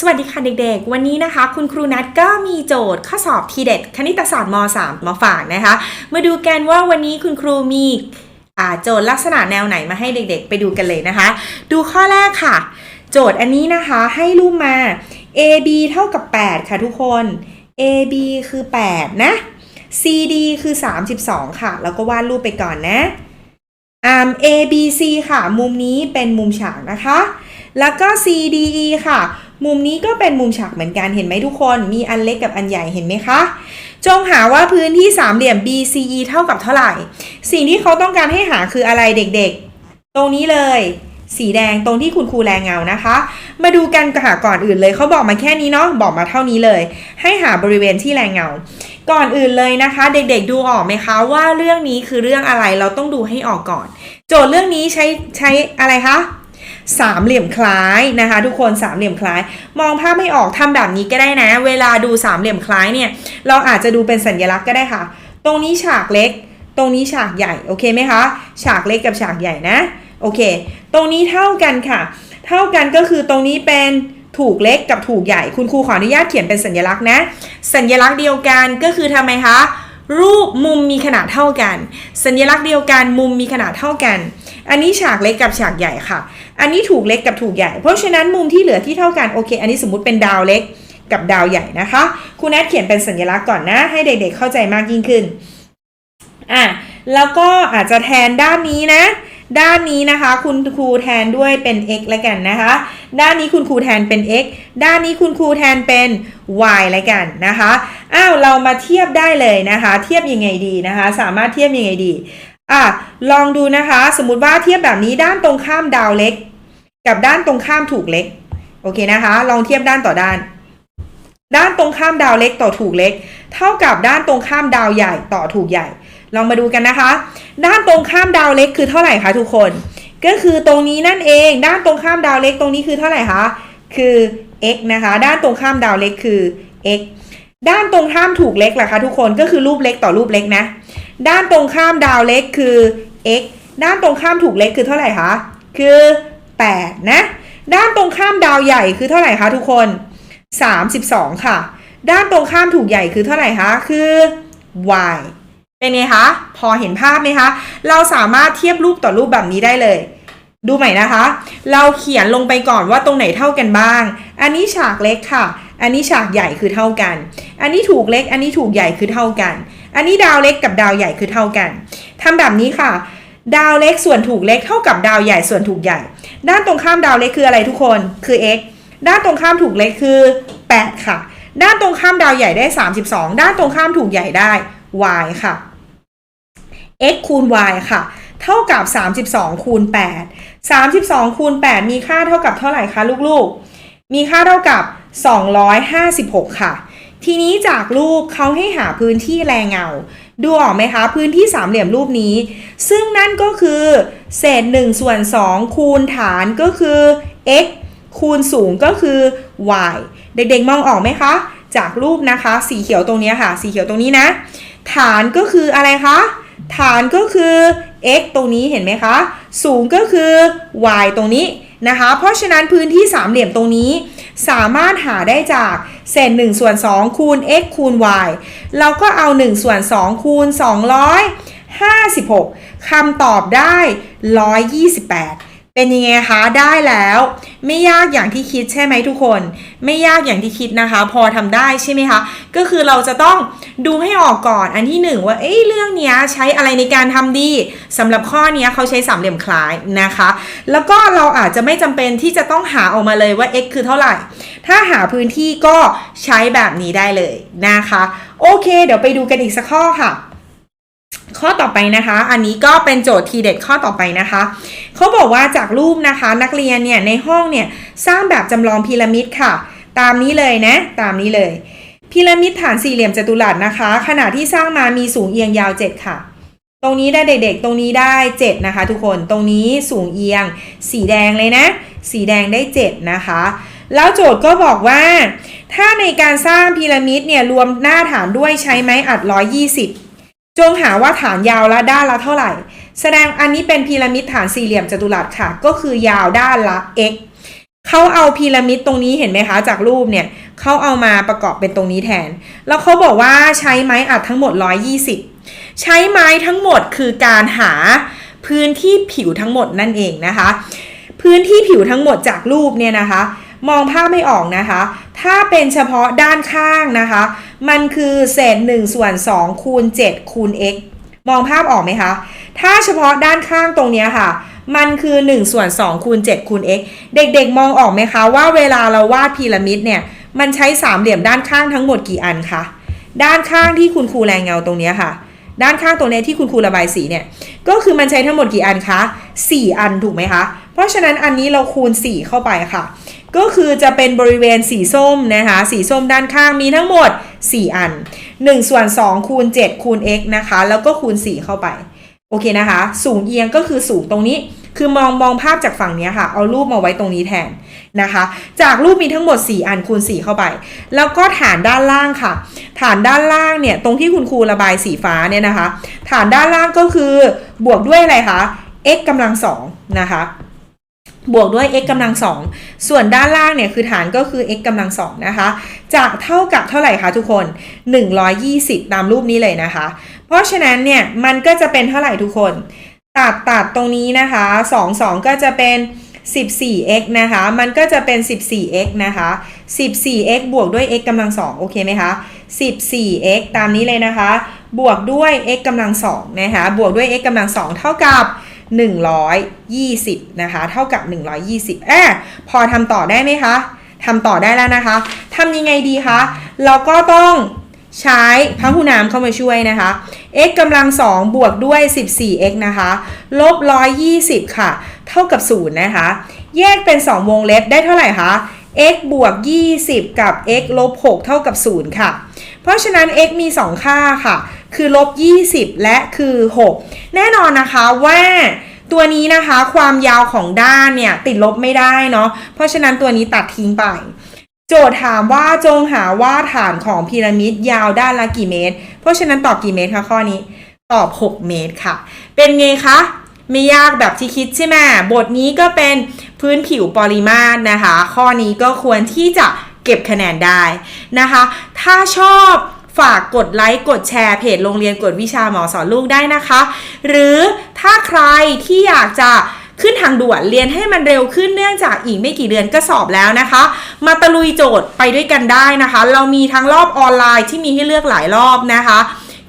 สวัสดีค่ะเด็กๆ วันนี้นะคะ คุณครูนัทก็มีโจทย์ข้อสอบทีเด็ด คณิตศาสตร์ม .3 มาฝากนะคะ มาดูกันว่าวันนี้คุณครูมีอ่าโจทย์ลักษณะแนวไหนมาให้เด็กๆ ไปดูกันเลยนะคะ ดูข้อแรกค่ะ โจทย์อันนี้นะคะให้รูปมา AB เท่ากับ 8 ค่ะทุกคน AB คือ 8 นะ CD คือ 32 ค่ะ แล้วก็วาดรูปไปก่อนนะอาร์ม ABC ค่ะ มุมนี้เป็นมุมฉากนะคะ แล้วก็ CDE ค่ะ มุมนี้ก็เป็นมุมฉากเหมือนกันเห็นไหมทุกคนมีอันเล็กกับอันใหญ่เห็นไหมคะ จงหาว่าพื้นที่สามเหลี่ยม BCE เท่ากับเท่าไหร่ สิ่งที่เขาต้องการให้หาคืออะไรเด็กๆ ตรงนี้เลยสีแดงตรงที่คุณครูแรงเงานะคะ มาดูกันหาก่อนอื่นเลยเขาบอกมาแค่นี้เนาะบอกมาเท่านี้เลย ให้หาบริเวณที่แรงเงา ก่อนอื่นเลยนะคะ เด็กๆดูออกไหมคะว่าเรื่องนี้คือเรื่องอะไรเราต้องดูให้ออกก่อน โจทย์เรื่องนี้ใช้ใช้อะไรคะ สามเหลี่ยมคล้ายนะคะ ทุกคนสามเหลี่ยมคล้าย มองภาพไม่ออกทำแบบนี้ก็ได้นะ เวลาดูสามเหลี่ยมคล้ายเนี่ยเราอาจจะดูเป็นสัญลักษณ์ก็ได้ค่ะ ตรงนี้ฉากเล็ก ตรงนี้ฉากใหญ่โอเคไหมคะฉากเล็กกับฉากใหญ่นะโอเค ตรงนี้เท่ากันค่ะ เท่ากันก็คือตรงนี้เป็นถูกเล็กกับถูกใหญ่ คุณครูขออนุญาตเขียนเป็นสัญลักษณ์นะ สัญลักษณ์เดียวกันก็คือทำไมคะ รูปมุมมีขนาดเท่ากัน สัญลักษณ์เดียวกันมุมมีขนาดเท่ากัน อันนี้ฉากเล็กกับฉากใหญ่ค่ะ อันนี้ถูกเล็กกับถูกใหญ่ เพราะฉะนั้นมุมที่เหลือที่เท่ากันโอเค อันนี้สมมุติเป็นดาวเล็กกับดาวใหญ่นะคะครูแนทเขียนเป็นสัญลักษณ์ก่อนนะ ให้เด็กๆเข้าใจมากยิ่งขึ้นอะแล้วก็อาจจะแทนด้านนี้นะ ด้านนี้นะคะ คุณครูแทนด้วยเป็น x แล้วกันนะคะ ด้านนี้คุณครูแทนเป็น x ด้านนี้คุณครูแทนเป็น y แล้วกันนะคะอ้าวเรามาเทียบได้เลยนะคะ เทียบยังไงดีนะคะ สามารถเทียบยังไงดีอะลองดูนะคะ สมมุติว่าเทียบแบบนี้ด้านตรงข้ามดาวเล็ก กับด้านตรงข้ามถูกเล็กโอเคนะคะ ลองเทียบด้านต่อด้าน ด้านตรงข้ามดาวเล็กต่อถูกเล็ก เท่ากับด้านตรงข้ามดาวใหญ่ต่อถูกใหญ่ ลองมาดูกันนะคะ ด้านตรงข้ามดาวเล็กคือเท่าไหร่คะทุกคน ก็คือตรงนี้นั่นเอง ด้านตรงข้ามดาวเล็กตรงนี้คือเท่าไหร่คะ คือ x นะคะ ด้านตรงข้ามดาวเล็กคือ x ด้านตรงข้ามถูกเล็กล่ะคะทุกคนก็คือรูปเล็กต่อรูปเล็กนะ ด้านตรงข้ามดาวเล็กคือ x ด้านตรงข้ามถูกเล็กคือเท่าไหร่คะ คือ 8 นะ ด้านตรงข้ามดาวใหญ่คือเท่าไหร่คะทุกคน 32 ค่ะ ด้านตรงข้ามถูกใหญ่คือเท่าไหร่คะ คือ y เป็นไงคะ พอเห็นภาพไหมคะ เราสามารถเทียบรูปต่อรูปแบบนี้ได้เลย ดูใหม่นะคะ เราเขียนลงไปก่อนว่าตรงไหนเท่ากันบ้าง อันนี้ฉากเล็กค่ะ อันนี้ฉากใหญ่คือเท่ากัน อันนี้ถูกเล็ก อันนี้ถูกใหญ่คือเท่ากัน อันนี้ดาวเล็กกับดาวใหญ่คือเท่ากันทำแบบนี้ค่ะ ดาวเล็กส่วนถูกเล็กเท่ากับดาวใหญ่ส่วนถูกใหญ่ ด้านตรงข้ามดาวเล็กคืออะไรทุกคน คือ x ด้านตรงข้ามถูกเล็กคือ 8 ค่ะ ด้านตรงข้ามดาวใหญ่ได้ 32 ด้านตรงข้ามถูกใหญ่ได้ y ค่ะ x คูณ y ค่ะ เท่ากับ 32 คูณ 8 32 คูณ 8 มีค่าเท่ากับเท่าไหร่คะลูกๆ มีค่าเท่ากับ 256 ค่ะ ทีนี้จากรูปเขาให้หาพื้นที่แรงเงา ดูออกไหมคะ พื้นที่สามเหลี่ยมรูปนี้ ซึ่งนั่นก็คือเศษ1ส่วน2คูณฐานก็คือ x คูณสูงก็คือ y เด็กๆมองออกไหมคะ จากรูปนะคะ สีเขียวตรงนี้ค่ะ สีเขียวตรงนี้นะ ฐานก็คืออะไรคะ ฐานก็คือ x ตรงนี้เห็นไหมคะ สูงก็คือ y ตรงนี้นะคะ เพราะฉะนั้นพื้นที่สามเหลี่ยมตรงนี้ สามารถหาได้จากเศษ1ส่วน2คูณ x คูณ y เราก็เอา1ส่วน2คูณ256คำตอบได้ 128 เป็นยังไงคะได้แล้ว ไม่ยากอย่างที่คิดใช่ไหมทุกคน ไม่ยากอย่างที่คิดนะคะ พอทำได้ใช่ไหมคะก็คือเราจะต้องดูให้ออกก่อนอันที่หนึ่งว่าเอ้ยเรื่องนี้ใช้อะไรในการทำดีสำหรับข้อนี้เขาใช้สามเหลี่ยมคล้ายนะคะ แล้วก็เราอาจจะไม่จำเป็นที่จะต้องหาออกมาเลยว่า x คือเท่าไหร่ ถ้าหาพื้นที่ก็ใช้แบบนี้ได้เลยนะคะ โอเค เดี๋ยวไปดูกันอีกสักข้อค่ะ ข้อต่อไปนะคะ อันนี้ก็เป็นโจทย์ทีเด็ดข้อต่อไปนะคะเขาบอกว่าจากรูปนะคะนักเรียนเนี่ยในห้องเนี่ยสร้างแบบจำลองพีระมิดค่ะ ตามนี้เลยนะ ตามนี้เลยพีระมิดฐานสี่เหลี่ยมจัตุรัสนะคะ ขนาดที่สร้างมามีสูงเอียงยาว 7 ค่ะ ตรงนี้ได้เด็กๆ ตรงนี้ได้ 7 นะคะ ทุกคนตรงนี้สูงเอียง สีแดงเลยนะ สีแดงได้ 7 นะคะ แล้วโจทย์ก็บอกว่า ถ้าในการสร้างพีระมิดเนี่ยรวมหน้าฐานด้วยใช้ไม้อัด 120 จงหาว่าฐานยาวและด้านละเท่าไหร่ แสดงอันนี้เป็นพีระมิดฐานสี่เหลี่ยมจัตุรัสค่ะ ก็คือยาวด้านละ x เขาเอาพีระมิดตรงนี้เห็นไหมคะจากรูปเนี่ยเขาเอามาประกอบเป็นตรงนี้แทน แล้วเขาบอกว่าใช้ไม้อัดทั้งหมด 120 ใช้ไม้ทั้งหมดคือการหาพื้นที่ผิวทั้งหมดนั่นเองนะคะ พื้นที่ผิวทั้งหมดจากรูปเนี่ยนะคะ มองภาพไม่ออกนะคะ ถ้าเป็นเฉพาะด้านข้างนะคะ มันคือเศษ1ส่วน2คูณ7คูณ x มองภาพออกไหมคะ ถ้าเฉพาะด้านข้างตรงนี้ค่ะ มันคือ1ส่วน2คูณ7คูณ x เด็กๆ มองออกไหมคะ ว่าเวลาเราวาดพีระมิดเนี่ย มันใช้สามเหลี่ยมด้านข้างทั้งหมดกี่อันคะ ด้านข้างที่คุณครูแรงเงาตรงนี้ค่ะ ด้านข้างตรงเนี้ที่คุณครูระบายสีเนี่ย ก็คือมันใช้ทั้งหมดกี่อันคะ 4 อันถูกไหมคะ เพราะฉะนั้นอันนี้เราคูณ 4 เข้าไปค่ะ ก็คือจะเป็นบริเวณสีส้มนะคะ สีส้มด้านข้างมีทั้งหมด 4 อัน 1 ส่วน 2 คูณ 7 คูณ x นะคะ แล้วก็คูณ 4 เข้าไป โอเคนะคะ สูงเอียงก็คือสูงตรงนี้ คือมองมองภาพจากฝั่งนี้ค่ะ เอารูปมาไว้ตรงนี้แทน นะคะ จากรูปมีทั้งหมด 4 อันคูณ 4 เข้าไป แล้วก็ฐานด้านล่างค่ะ ฐานด้านล่างเนี่ยตรงที่คุณครูระบายสีฟ้าเนี่ยนะคะ ฐานด้านล่างก็คือบวกด้วยอะไรคะ x กำลังสองนะคะ บวกด้วย x กำลังสองส่วนด้านล่างเนี่ยคือฐานก็คือ x กำลังสองนะคะจากเท่ากับเท่าไหร่คะทุกคน 120 ตามรูปนี้เลยนะคะ เพราะฉะนั้นเนี่ยมันก็จะเป็นเท่าไหร่ทุกคน ตัดตัดตรงนี้นะคะ 2 2 ก็จะเป็น 14x นะคะ มันก็จะเป็น 14x นะคะ 14x บวกด้วย x กำลัง2โอเคไหมคะ 14x ตามนี้เลยนะคะ บวกด้วย x กำลัง2นะคะ บวกด้วย x กำลัง2เท่ากับ 120 นะคะ เท่ากับ 120แอบพอทำต่อได้ไหมคะ ทำต่อได้แล้วนะคะ ทำยังไงดีคะ เราก็ต้องใช้พหุนามเข้ามาช่วยนะคะ x กำลัง2บวกด้วย 14x นะคะ ลบ 120 ค่ะ เท่ากับ 0 นะคะ แยกเป็น 2 วงเล็บได้เท่าไหร่คะ x บวก 20 กับ x ลบ 6 เท่ากับ 0 ค่ะ เพราะฉะนั้น x มี 2 ค่าค่ะ คือลบ 20 และคือ 6 แน่นอนนะคะว่าตัวนี้นะคะความยาวของด้านเนี่ย ติดลบไม่ได้เนาะ เพราะฉะนั้นตัวนี้ตัดทิ้งไป โจทย์ถามว่าจงหาว่าฐานของพีระมิดยาวด้านละกี่เมตร เพราะฉะนั้นตอบกี่เมตรคะข้อนี้ ตอบ 6 เมตรค่ะ เป็นไงคะ ไม่ยากแบบที่คิดใช่ไหมบทนี้ก็เป็นพื้นผิวปริมาตรนะคะ ข้อนี้ก็ควรที่จะเก็บคะแนนได้นะคะ ถ้าชอบฝากกดไลค์กดแชร์เพจโรงเรียนกดวิชาหมอสอนลูกได้นะคะ หรือถ้าใครที่อยากจะขึ้นทางด่วนเรียนให้มันเร็วขึ้นเนื่องจากอีกไม่กี่เดือนก็สอบแล้วนะคะ มาตะลุยโจทย์ไปด้วยกันได้นะคะ เรามีทั้งรอบออนไลน์ที่มีให้เลือกหลายรอบนะคะ